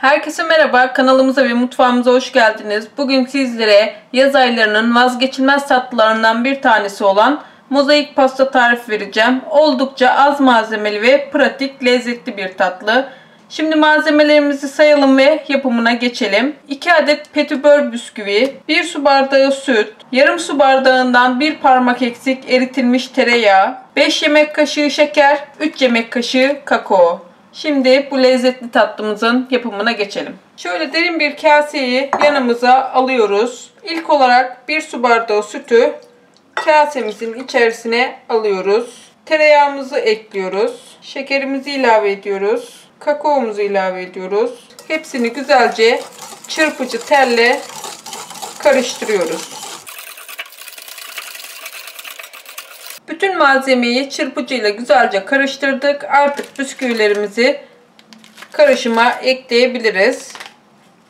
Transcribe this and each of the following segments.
Herkese merhaba, kanalımıza ve mutfağımıza hoş geldiniz. Bugün sizlere yaz aylarının vazgeçilmez tatlılarından bir tanesi olan mozaik pasta tarif vereceğim. Oldukça az malzemeli ve pratik, lezzetli bir tatlı. Şimdi malzemelerimizi sayalım ve yapımına geçelim. 2 adet petibör bisküvi, 1 su bardağı süt, yarım su bardağından 1 parmak eksik eritilmiş tereyağı, 5 yemek kaşığı şeker, 3 yemek kaşığı kakao. Şimdi bu lezzetli tatlımızın yapımına geçelim. Şöyle derin bir kaseyi yanımıza alıyoruz. İlk olarak 1 su bardağı sütü kasemizin içerisine alıyoruz. Tereyağımızı ekliyoruz. Şekerimizi ilave ediyoruz. Kakaomuzu ilave ediyoruz. Hepsini güzelce çırpıcı telle karıştırıyoruz. Bütün malzemeyi çırpıcıyla güzelce karıştırdık. Artık bisküvilerimizi karışıma ekleyebiliriz.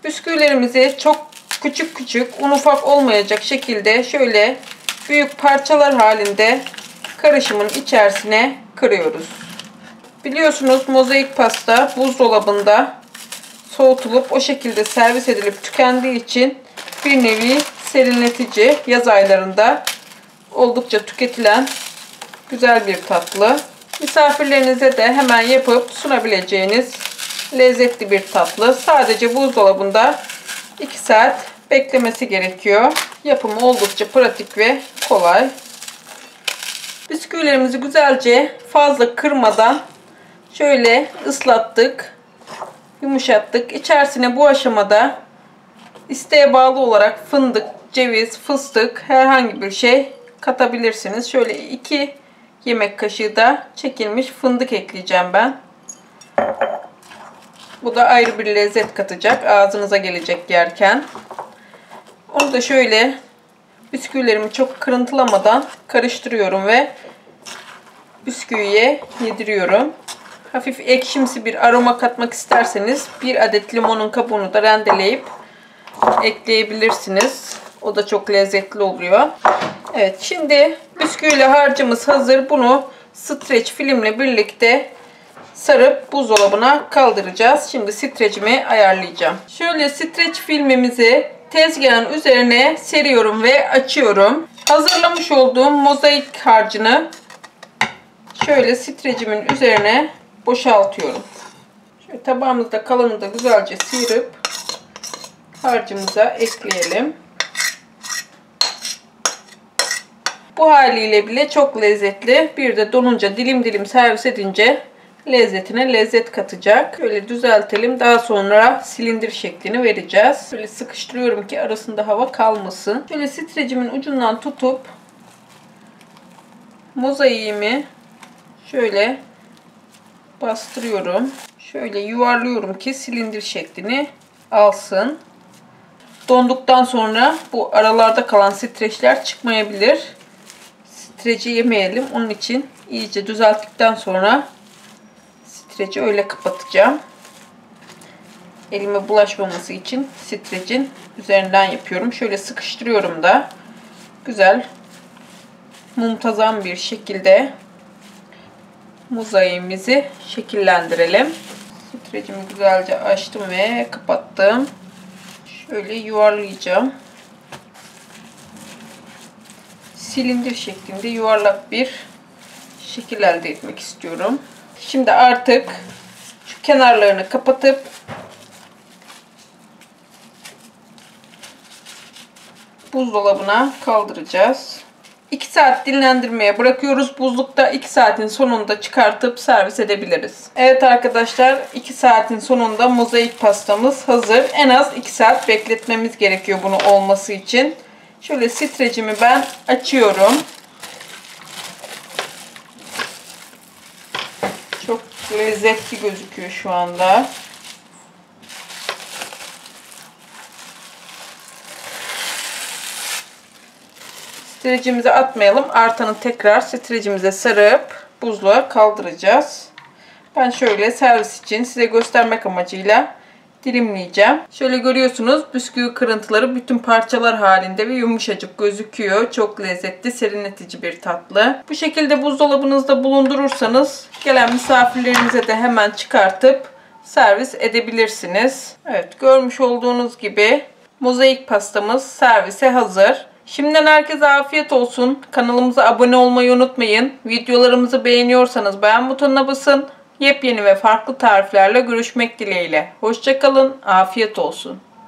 Bisküvilerimizi çok küçük küçük, un ufak olmayacak şekilde şöyle büyük parçalar halinde karışımın içerisine kırıyoruz. Biliyorsunuz mozaik pasta buzdolabında soğutulup o şekilde servis edilip tükendiği için bir nevi serinletici yaz aylarında oldukça tüketilen güzel bir tatlı. Misafirlerinize de hemen yapıp sunabileceğiniz lezzetli bir tatlı. Sadece buzdolabında 2 saat beklemesi gerekiyor. Yapımı oldukça pratik ve kolay. Bisküvilerimizi güzelce fazla kırmadan şöyle ıslattık. Yumuşattık. İçerisine bu aşamada isteğe bağlı olarak fındık, ceviz, fıstık herhangi bir şey katabilirsiniz. Şöyle 2 yemek kaşığı da çekilmiş fındık ekleyeceğim ben. Bu da ayrı bir lezzet katacak. Ağzınıza gelecek yerken. Onu da şöyle bisküvilerimi çok kırıntılamadan karıştırıyorum ve bisküviye yediriyorum. Hafif ekşimsi bir aroma katmak isterseniz bir adet limonun kabuğunu da rendeleyip ekleyebilirsiniz. O da çok lezzetli oluyor. Evet şimdi bisküviyle harcımız hazır. Bunu streç filmle birlikte sarıp buzdolabına kaldıracağız. Şimdi streçimi ayarlayacağım. Şöyle streç filmimizi tezgahın üzerine seriyorum ve açıyorum. Hazırlamış olduğum mozaik harcını şöyle streçimin üzerine boşaltıyorum. Şöyle tabağımızda kalanını da güzelce sıyırıp harcımıza ekleyelim. Bu haliyle bile çok lezzetli. Bir de donunca dilim dilim servis edince lezzetine lezzet katacak. Böyle düzeltelim. Daha sonra silindir şeklini vereceğiz. Böyle sıkıştırıyorum ki arasında hava kalmasın. Şöyle strecimin ucundan tutup mozaiğimi şöyle bastırıyorum. Şöyle yuvarlıyorum ki silindir şeklini alsın. Donduktan sonra bu aralarda kalan streçler çıkmayabilir. Streci yemeyelim. Onun için iyice düzelttikten sonra streci öyle kapatacağım. Elime bulaşmaması için strecin üzerinden yapıyorum. Şöyle sıkıştırıyorum da güzel muntazam bir şekilde mozaiğimizi şekillendirelim. Strecimi güzelce açtım ve kapattım. Şöyle yuvarlayacağım. Silindir şeklinde yuvarlak bir şekil elde etmek istiyorum. Şimdi artık şu kenarlarını kapatıp buzdolabına kaldıracağız. 2 saat dinlendirmeye bırakıyoruz. Buzlukta 2 saatin sonunda çıkartıp servis edebiliriz. Evet arkadaşlar 2 saatin sonunda mozaik pastamız hazır. En az 2 saat bekletmemiz gerekiyor bunu olması için. Şöyle strecimi ben açıyorum. Çok lezzetli gözüküyor şu anda. Strecimizi atmayalım. Artanı tekrar strecimize sarıp buzluğa kaldıracağız. Ben şöyle servis için size göstermek amacıyla dilimleyeceğim. Şöyle görüyorsunuz bisküvi kırıntıları bütün parçalar halinde ve yumuşacık gözüküyor. Çok lezzetli, serinletici bir tatlı. Bu şekilde buzdolabınızda bulundurursanız gelen misafirlerinize de hemen çıkartıp servis edebilirsiniz. Evet görmüş olduğunuz gibi mozaik pastamız servise hazır. Şimdiden herkese afiyet olsun. Kanalımıza abone olmayı unutmayın. Videolarımızı beğeniyorsanız beğen butonuna basın. Yepyeni ve farklı tariflerle görüşmek dileğiyle. Hoşçakalın, afiyet olsun.